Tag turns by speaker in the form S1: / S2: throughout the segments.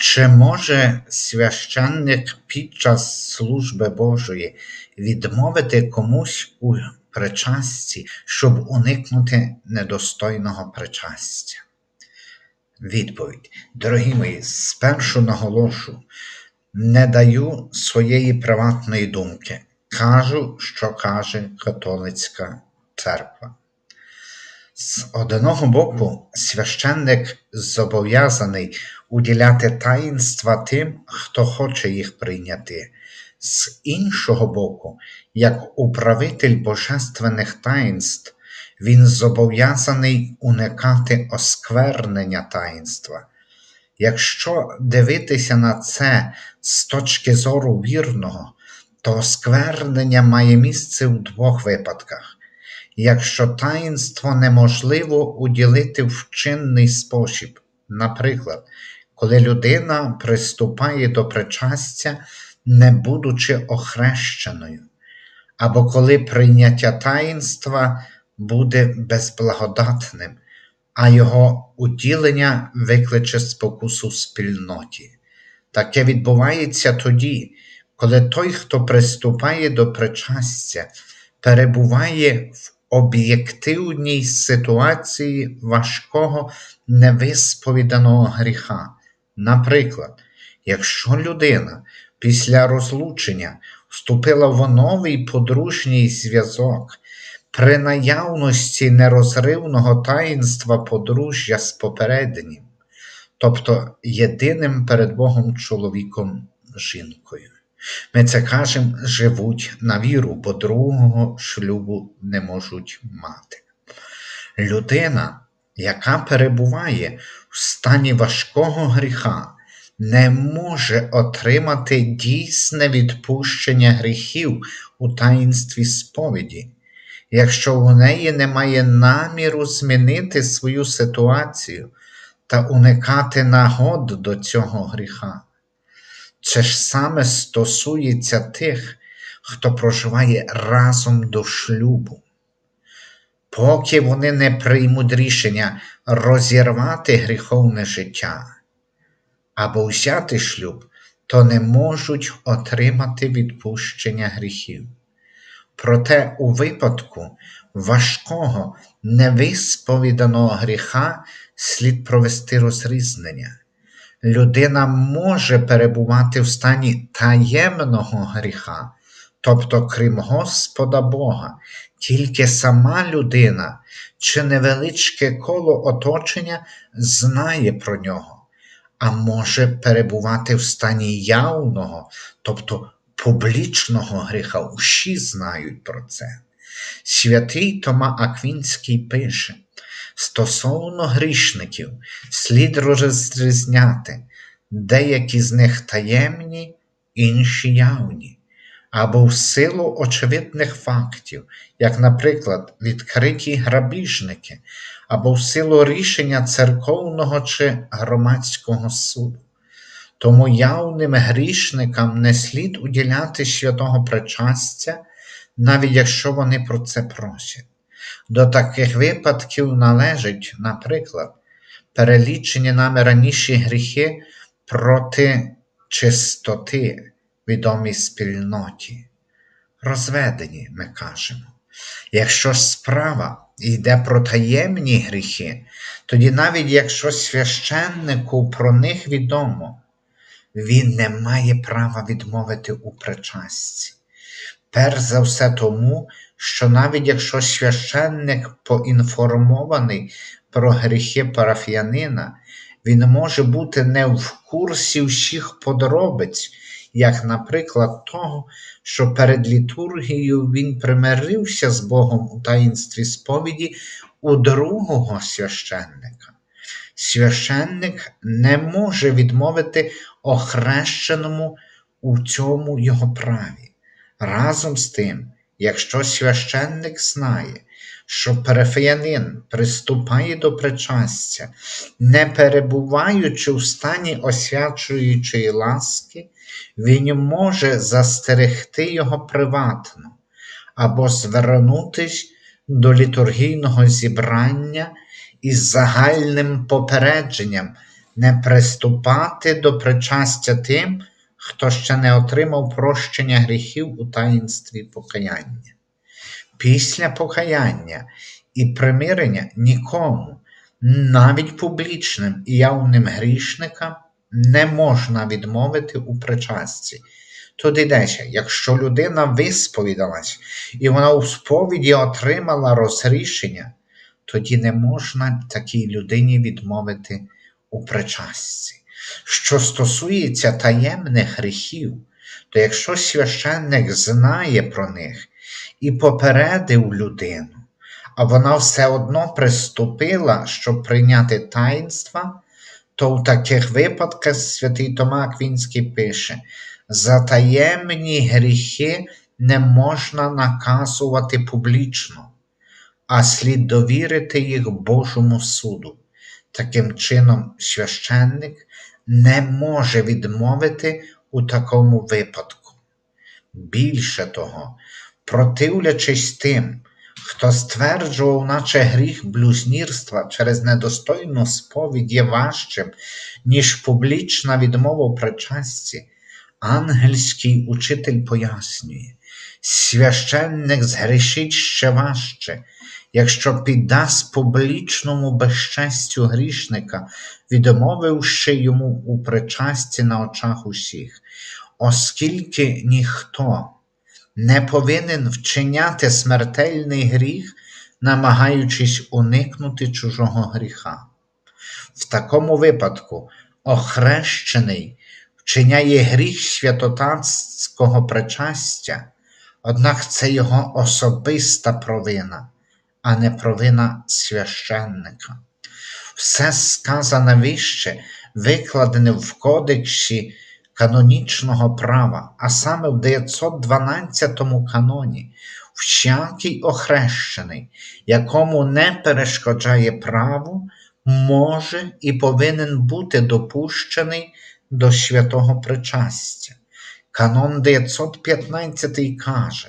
S1: Чи може священник під час служби Божої відмовити комусь у причасті, щоб уникнути недостойного причастя? Відповідь. Дорогі мої, спершу наголошу, не даю своєї приватної думки. Кажу, що каже католицька церква. З одного боку, священник зобов'язаний уділяти таїнства тим, хто хоче їх прийняти. З іншого боку, як управитель божественних таїнств, він зобов'язаний уникати осквернення таїнства. Якщо дивитися на це з точки зору вірного, то осквернення має місце у двох випадках. Якщо таїнство неможливо уділити в чинний спосіб, наприклад, коли людина приступає до причастя, не будучи охрещеною, або коли прийняття таїнства буде безблагодатним, а його уділення викличе спокусу спільноті. Таке відбувається тоді, коли той, хто приступає до причастя, перебуває в об'єктивній ситуації важкого невисповіданого гріха. Наприклад, якщо людина після розлучення вступила в новий подружній зв'язок, при наявності нерозривного таїнства подружжя з попереднім, тобто єдиним перед Богом чоловіком жінкою. Ми це кажемо, живуть на віру, бо другого шлюбу не можуть мати. Людина, яка перебуває в стані важкого гріха, не може отримати дійсне відпущення гріхів у таїнстві сповіді, якщо у неї немає наміру змінити свою ситуацію та уникати нагод до цього гріха. Це ж саме стосується тих, хто проживає разом до шлюбу. Поки вони не приймуть рішення розірвати гріховне життя або взяти шлюб, то не можуть отримати відпущення гріхів. Проте у випадку важкого невисповіданого гріха слід провести розрізнення людина може перебувати в стані таємного гріха, тобто крім Господа Бога, тільки сама людина чи невеличке коло оточення знає про нього, а може перебувати в стані явного, тобто публічного гріха. Усі знають про це. Святий Тома Аквінський пише, Стосовно грішників слід розрізняти, деякі з них таємні, інші явні, або в силу очевидних фактів, як, наприклад, відкриті грабіжники, або в силу рішення церковного чи громадського суду. Тому явним грішникам не слід уділяти святого причастя, навіть якщо вони про це просять. До таких випадків належить, наприклад, перелічені нами раніше гріхи проти чистоти, відомій спільноті. Розведені, ми кажемо. Якщо справа йде про таємні гріхи, тоді навіть якщо священнику про них відомо, він не має права відмовити у причасті. Перш за все тому, що навіть якщо священник поінформований про гріхи парафіянина, він може бути не в курсі всіх подробиць, як, наприклад, того, що перед літургією він примирився з Богом у таїнстві сповіді у другого священника. Священник не може відмовити охрещеному у цьому його праві. Разом з тим, Якщо священник знає, що перефіянин приступає до причастя, не перебуваючи в стані освячуючої ласки, він може застерегти його приватно або звернутися до літургійного зібрання із загальним попередженням не приступати до причастя тим, хто ще не отримав прощення гріхів у таїнстві покаяння. Після покаяння і примирення нікому, навіть публічним і явним грішникам, не можна відмовити у причасті. Тут йдеться, якщо людина висповідалась і вона у сповіді отримала розрішення, тоді не можна такій людині відмовити у причасті. Що стосується таємних гріхів, то якщо священник знає про них і попередив людину, а вона все одно приступила, щоб прийняти таїнства, то в таких випадках святий Тома Аквінський пише: за таємні гріхи не можна наказувати публічно, а слід довірити їх Божому суду. Таким чином, священник не може відмовити у такому випадку. Більше того, противлячись тим, хто стверджував, наче гріх блюзнірства через недостойну сповідь є важчим, ніж публічна відмова в причасті, ангельський учитель пояснює, священник згрішить ще важче, якщо піддасть публічному безчестю грішника, відмовивши йому у причасті на очах усіх, оскільки ніхто не повинен вчиняти смертельний гріх, намагаючись уникнути чужого гріха. В такому випадку охрещений вчиняє гріх святотатського причастя, однак це його особиста провина, а не провина священника. Все сказане вище викладене в кодексі канонічного права, а саме в 912 каноні, всякий охрещений, якому не перешкоджає право, може і повинен бути допущений до святого причастя. Канон 915 каже,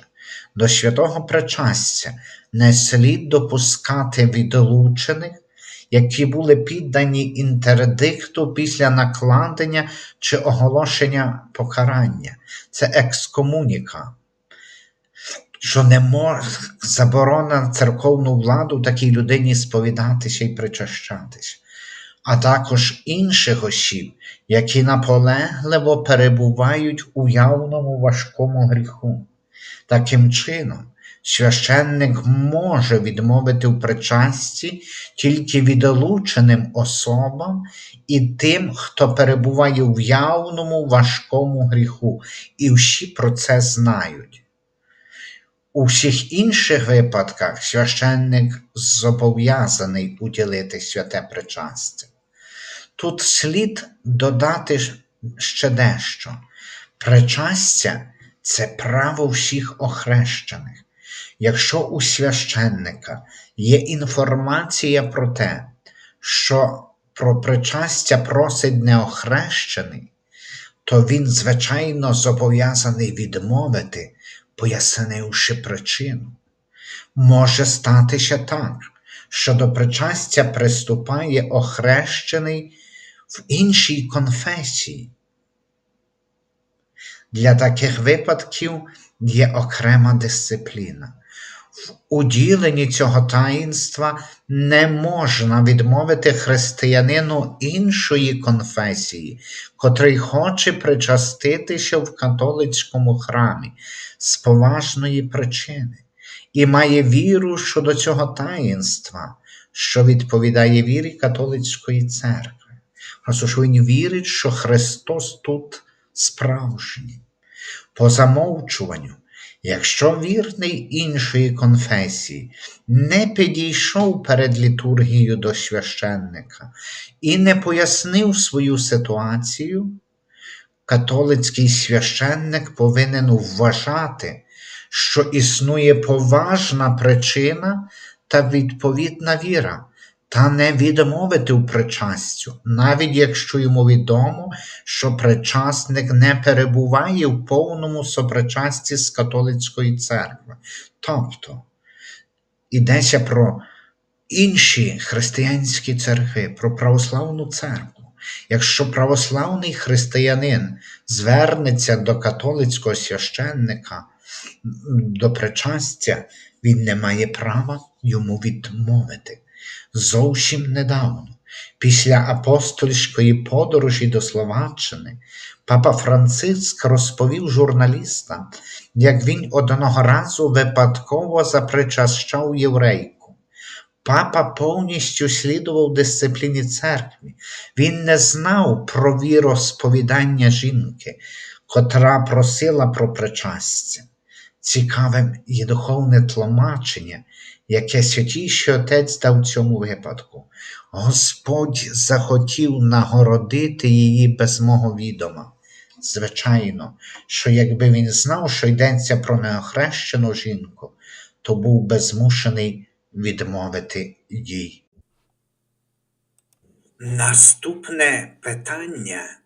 S1: до святого причастя не слід допускати відлучених, які були піддані інтердикту після накладення чи оголошення покарання. Це екскомуніка, що не може заборона церковну владу такій людині сповідатися і причащатися, а також інших осіб, які наполегливо перебувають у явному важкому гріху. Таким чином, священник може відмовити в причасті тільки відлученим особам і тим, хто перебуває в явному важкому гріху, і всі про це знають. У всіх інших випадках священник зобов'язаний уділити святе причастя. Тут слід додати ще дещо. Причастя це право всіх охрещених. Якщо у священника є інформація про те, що про причастя просить неохрещений, то він, звичайно, зобов'язаний відмовити, пояснивши причину. Може статися так, що до причастя приступає охрещений в іншій конфесії. Для таких випадків є окрема дисципліна. В уділенні цього таїнства не можна відмовити християнину іншої конфесії, котрий хоче причаститися в католицькому храмі з поважної причини і має віру щодо цього таїнства, що відповідає вірі католицької церкви. Просто він вірить, що Христос тут справжній. По замовчуванню, якщо вірний іншої конфесії не підійшов перед літургією до священника і не пояснив свою ситуацію, католицький священник повинен вважати, що існує поважна причина та відповідна віра, та не відмовити в причастю, навіть якщо йому відомо, що причасник не перебуває в повному сопричасті з католицької церкви. Тобто йдеться про інші християнські церкви, про православну церкву. Якщо православний християнин звернеться до католицького священника до причастя, він не має права йому відмовити. Зовсім недавно, після апостольської подорожі до Словаччини, папа Франциск розповів журналістам, як він одного разу випадково запричащав єврейку. Папа повністю слідував дисципліні церкви. Він не знав про віросповідання жінки, котра просила про причастя. Цікавим є духовне тлумачення, яке святійший отець дав цьому випадку. Господь захотів нагородити її без мого відома. Звичайно, що якби він знав, що йдеться про неохрещену жінку, то був би змушений відмовити їй.
S2: Наступне питання,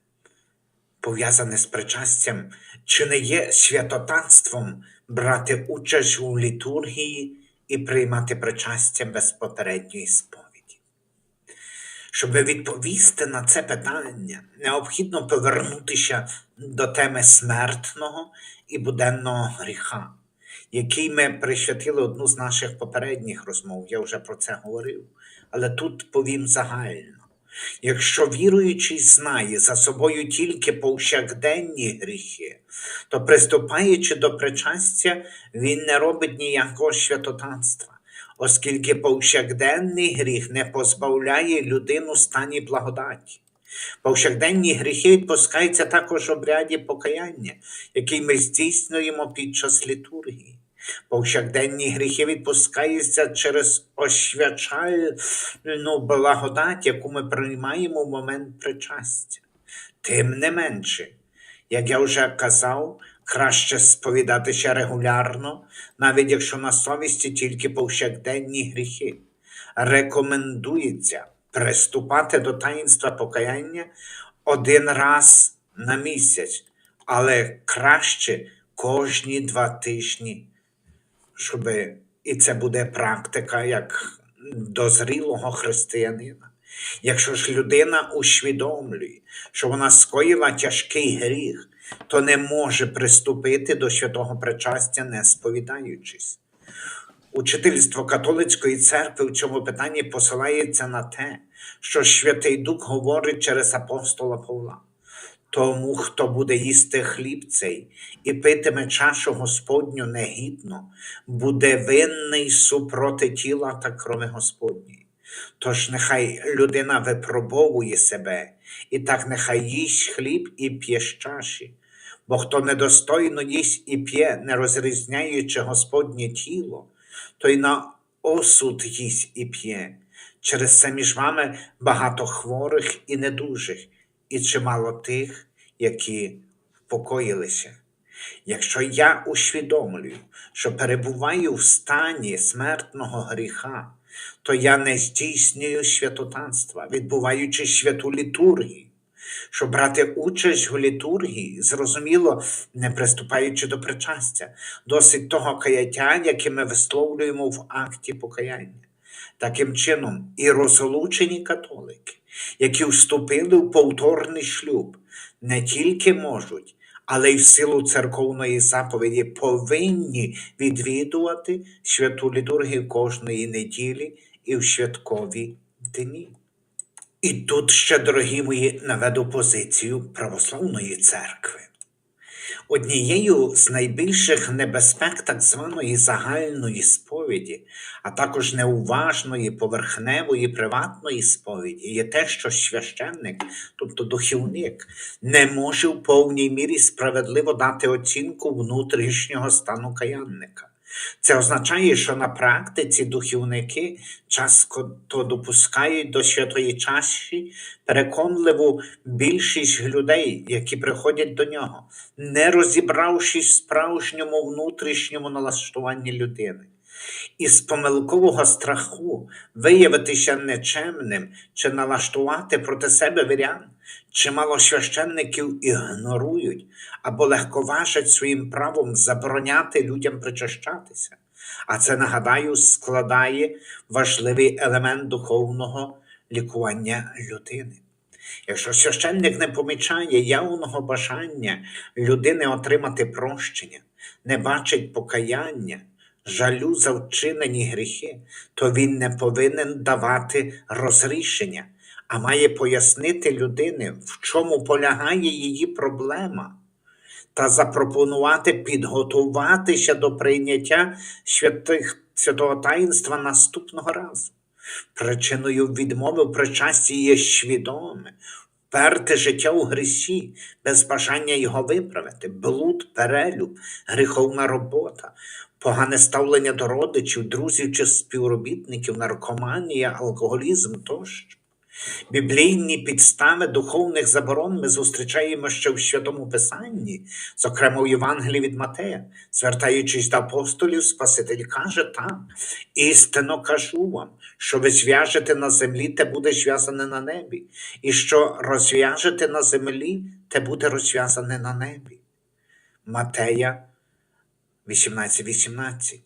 S2: пов'язане з причастям, чи не є святотатством брати участь у літургії і приймати причастя без попередньої сповіді? Щоб відповісти на це питання, необхідно повернутися до теми смертного і буденного гріха, який ми присвятили одну з наших попередніх розмов. Я вже про це говорив, але тут повім загально. Якщо віруючий знає за собою тільки повсякденні гріхи, то приступаючи до причастя, він не робить ніякого святотатства, оскільки повсякденний гріх не позбавляє людину стані благодаті. Повсякденні гріхи відпускаються також обряді покаяння, який ми здійснюємо під час літургії. Повсякденні гріхи відпускаються через освячальну благодать, яку ми приймаємо в момент причастя. Тим не менше, як я вже казав, краще сповідатися регулярно, навіть якщо на совісті тільки повсякденні гріхи. Рекомендується приступати до таїнства покаяння один раз на місяць, але краще кожні два тижні щоб і це буде практика як дозрілого християнина. Якщо ж людина усвідомлює, що вона скоїла тяжкий гріх, то не може приступити до святого причастя, не сповідаючись. Учительство католицької церкви в цьому питанні посилається на те, що Святий Дух говорить через апостола Павла. Тому, хто буде їсти хліб цей і питиме чашу Господню негідно, буде винний супроти тіла та крови Господньої. Тож нехай людина випробовує себе, і так нехай їсть хліб і п'є з чаші, бо хто недостойно їсть і п'є, не розрізняючи Господнє тіло, той на осуд їсть і п'є. Через це між вами багато хворих і недужих і чимало тих, які впокоїлися. Якщо я усвідомлюю, що перебуваю в стані смертного гріха, то я не здійснюю святотанства, відбуваючи святу літургію. Щоб брати участь у літургії, зрозуміло, не приступаючи до причастя, досить того каяття, яке ми висловлюємо в акті покаяння. Таким чином, і розлучені католики, які вступили в повторний шлюб, не тільки можуть, але й в силу церковної заповіді повинні відвідувати святу літургію кожної неділі і в святкові дні. І тут ще, дорогі мої, наведу позицію православної церкви. Однією з найбільших небезпек так званої загальної сповіді, а також неуважної, поверхневої, приватної сповіді є те, що священник, тобто духівник, не може в повній мірі справедливо дати оцінку внутрішнього стану каянника. Це означає, що на практиці духівники часто допускають до святої чаші переконливу більшість людей, які приходять до нього, не розібравшись в справжньому внутрішньому налаштуванні людини. Із помилкового страху виявитися нечемним чи налаштувати проти себе вірян, чимало священників ігнорують або легковажать своїм правом забороняти людям причащатися. А це, нагадаю, складає важливий елемент духовного лікування людини. Якщо священник не помічає явного бажання людини отримати прощення, не бачить покаяння, жалю за вчинені гріхи, то він не повинен давати розрішення, а має пояснити людині, в чому полягає її проблема, та запропонувати підготуватися до прийняття святих, святого таїнства наступного разу. Причиною відмови в причасті є свідоме, вперте життя у грісі, без бажання його виправити, блуд, перелюб, гріховна робота, погане ставлення до родичів, друзів чи співробітників, наркоманія, алкоголізм тощо. Біблійні підстави духовних заборон ми зустрічаємо ще в Святому Писанні, зокрема у Євангелії від Матея, звертаючись до апостолів, Спаситель каже так: істинно кажу вам, що ви зв'яжете на землі, те буде зв'язане на небі, і що розв'яжете на землі, те буде розв'язане на небі. Матея 18.18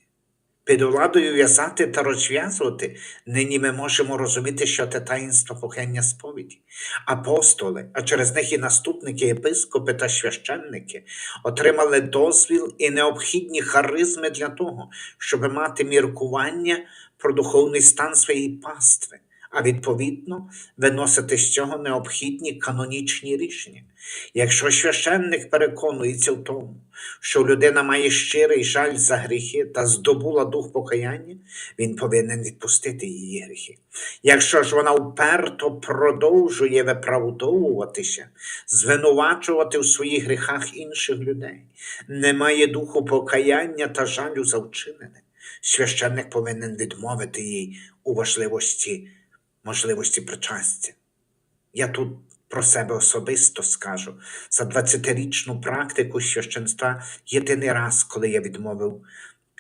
S2: під владою в'язати та розв'язувати, нині ми можемо розуміти, що це таїнство кохання сповіді. Апостоли, а через них і наступники, єпископи та священники отримали дозвіл і необхідні харизми для того, щоб мати міркування про духовний стан своєї пастви, а відповідно виносити з цього необхідні канонічні рішення. Якщо священник переконується в тому, що людина має щирий жаль за гріхи та здобула дух покаяння, він повинен відпустити її гріхи. Якщо ж вона вперто продовжує виправдовуватися, звинувачувати в своїх гріхах інших людей, не має духу покаяння та жалю за вчинене, священник повинен відмовити їй у важливості можливості причастя. Я тут про себе особисто скажу. За 20-річну практику священства єдиний раз, коли я відмовив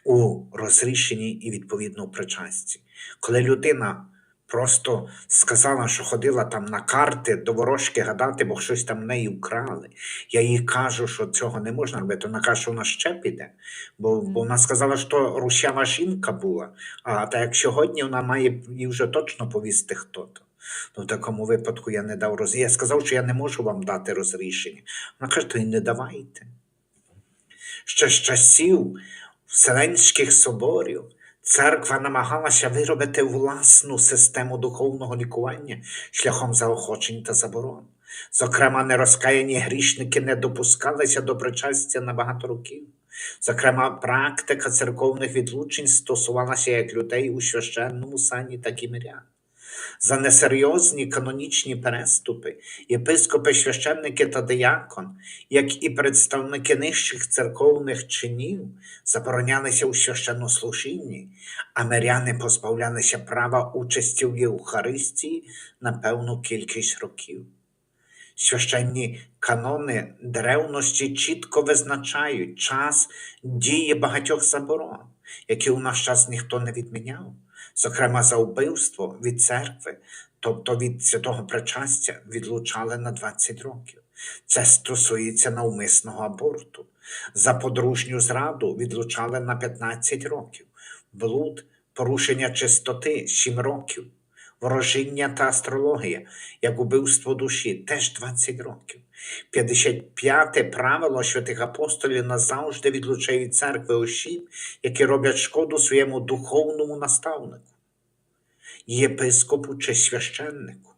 S2: у розрішенні і відповідно у причасті. Коли людина просто сказала, що ходила там на карти до ворожки гадати, бо щось там в неї вкрали. Я їй кажу, що цього не можна робити. Вона каже, що вона ще піде, бо, бо вона сказала, що рушава жінка була. А так як сьогодні вона має їй вже точно повісти хто-то. Ну, в такому випадку я не дав роз... Я сказав, що я не можу вам дати розрішення. Вона каже, то і не давайте. Ще з часів Вселенських соборів церква намагалася виробити власну систему духовного лікування шляхом заохочень та заборон. Зокрема, нерозкаяні грішники не допускалися до причастя на багато років. Зокрема, практика церковних відлучень стосувалася як людей у священному сані, так і мирян. За несерйозні канонічні переступи єпископи, священники та диякон, як і представники нижчих церковних чинів, заборонялися у священнослужінні, а миряни позбавлялися права участі в Євхаристії на певну кількість років. Священні канони древності чітко визначають час дії багатьох заборон, які у наш час ніхто не відміняв зокрема за вбивство від церкви, тобто від святого причастя, відлучали на 20 років. Це стосується навмисного аборту. За подружню зраду відлучали на 15 років, блуд, порушення чистоти 7 років, ворожіння та астрологія, як убивство душі, теж 20 років. 55-те правило святих апостолів назавжди відлучає від церкви осіб, які роблять шкоду своєму духовному наставнику, єпископу чи священнику.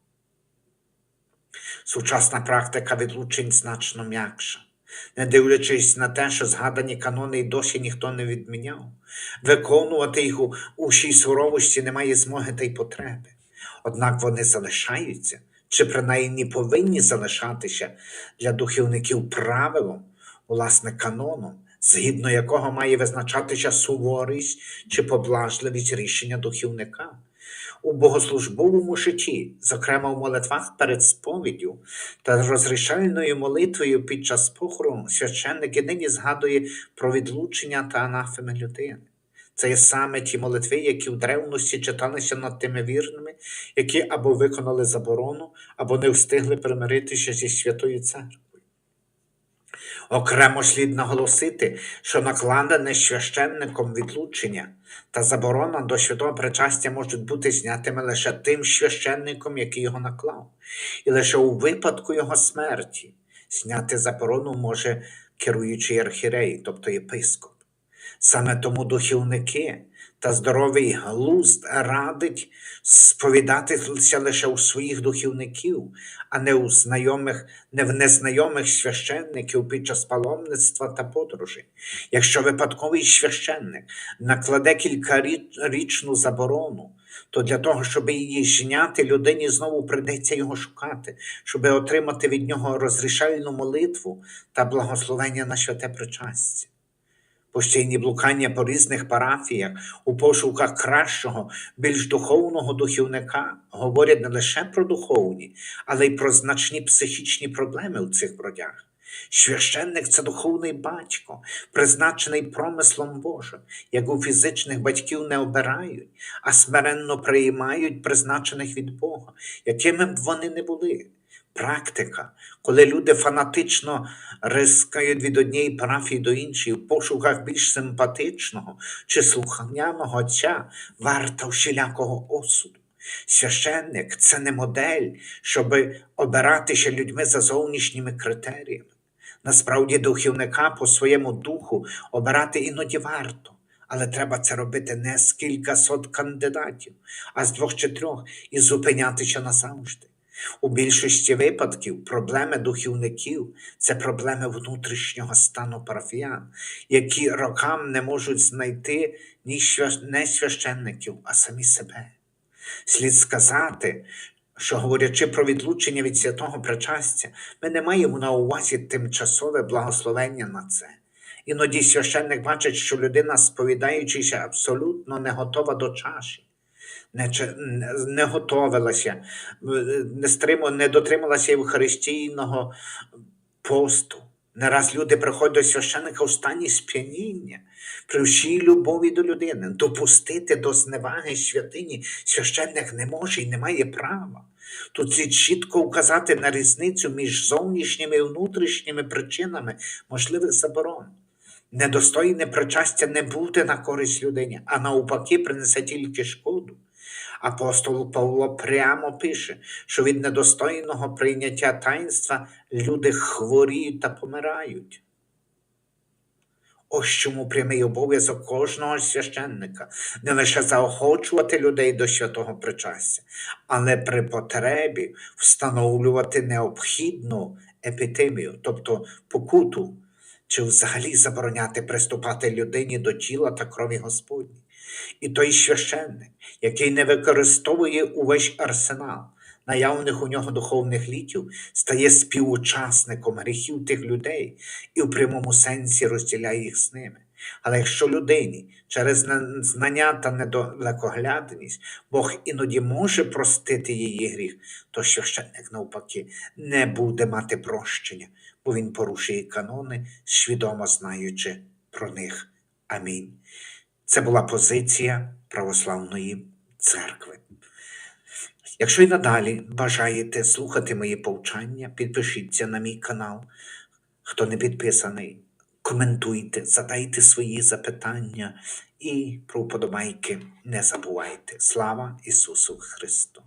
S2: Сучасна практика відлучень значно м'якша. Не дивлячись на те, що згадані канони й досі ніхто не відміняв, виконувати їх у усій суровості немає змоги та й потреби. Однак вони залишаються чи принаймні повинні залишатися для духовників правилом, власне, каноном, згідно якого має визначатися суворість чи поблажливість рішення духовника. У богослужбовому житті, зокрема в молитвах перед сповіддю та розрішальною молитвою під час похорону, священник нині згадує про відлучення та анафеми людини. Це є саме ті молитви, які в древності читалися над тими вірними, які або виконали заборону, або не встигли примиритися зі Святою Церквою. Окремо слід наголосити, що накладене священником відлучення та заборона до святого причастя можуть бути знятими лише тим священником, який його наклав, і лише у випадку його смерті зняти заборону може керуючий архірей, тобто єпископ. Саме тому духівники та здоровий глузд радить сповідатися лише у своїх духівників, а не у знайомих, не в незнайомих священників під час паломництва та подорожей. Якщо випадковий священник накладе кількарічну заборону, то для того, щоб її зняти, людині знову прийдеться його шукати, щоб отримати від нього розрішальну молитву та благословення на святе причастя. Постійні блукання по різних парафіях у пошуках кращого, більш духовного духівника говорять не лише про духовні, але й про значні психічні проблеми у цих бродях. Священник це духовний батько, призначений промислом Божим, як у фізичних батьків не обирають, а смиренно приймають призначених від Бога, якими б вони не були. Практика, коли люди фанатично рискають від однієї парафії до іншої в пошуках більш симпатичного чи слухняного отця, варта всілякого осуду. Священник це не модель, щоб обиратися людьми за зовнішніми критеріями. Насправді, духівника по своєму духу обирати іноді варто, але треба це робити не з кількасот кандидатів, а з двох чи трьох і зупинятися назавжди. У більшості випадків проблеми духівників це проблеми внутрішнього стану парафіян, які рокам не можуть знайти не священників, а самі себе. Слід сказати, що говорячи про відлучення від святого причастя, ми не маємо на увазі тимчасове благословення на це. Іноді священник бачить, що людина, сповідаючися, абсолютно не готова до чаші, не, не- готовилася, не, стриму, не дотрималася Євхаристійного посту. Не раз люди приходять до священника у стані сп'яніння, при всій любові до людини. Допустити до зневаги святині священник не може і не має права. Тут чітко указати на різницю між зовнішніми і внутрішніми причинами можливих заборон. Недостойне причастя не буде на користь людині, а навпаки принесе тільки шкоду. Апостол Павло прямо пише, що від недостойного прийняття таїнства люди хворіють та помирають. Ось чому прямий обов'язок кожного священника не лише заохочувати людей до святого причастя, але при потребі встановлювати необхідну епітемію, тобто покуту, чи взагалі забороняти приступати людині до тіла та крові Господні. І той священник, який не використовує увесь арсенал наявних у нього духовних літів, стає співучасником гріхів тих людей і в прямому сенсі розділяє їх з ними. Але якщо людині через знання та недалекоглядність Бог іноді може простити її гріх, то священник навпаки не буде мати прощення, бо він порушує канони, свідомо знаючи про них. Амінь. Це була позиція православної церкви. Якщо й надалі бажаєте слухати мої повчання, підпишіться на мій канал. Хто не підписаний, коментуйте, задайте свої запитання і про вподобайки не забувайте. Слава Ісусу Христу!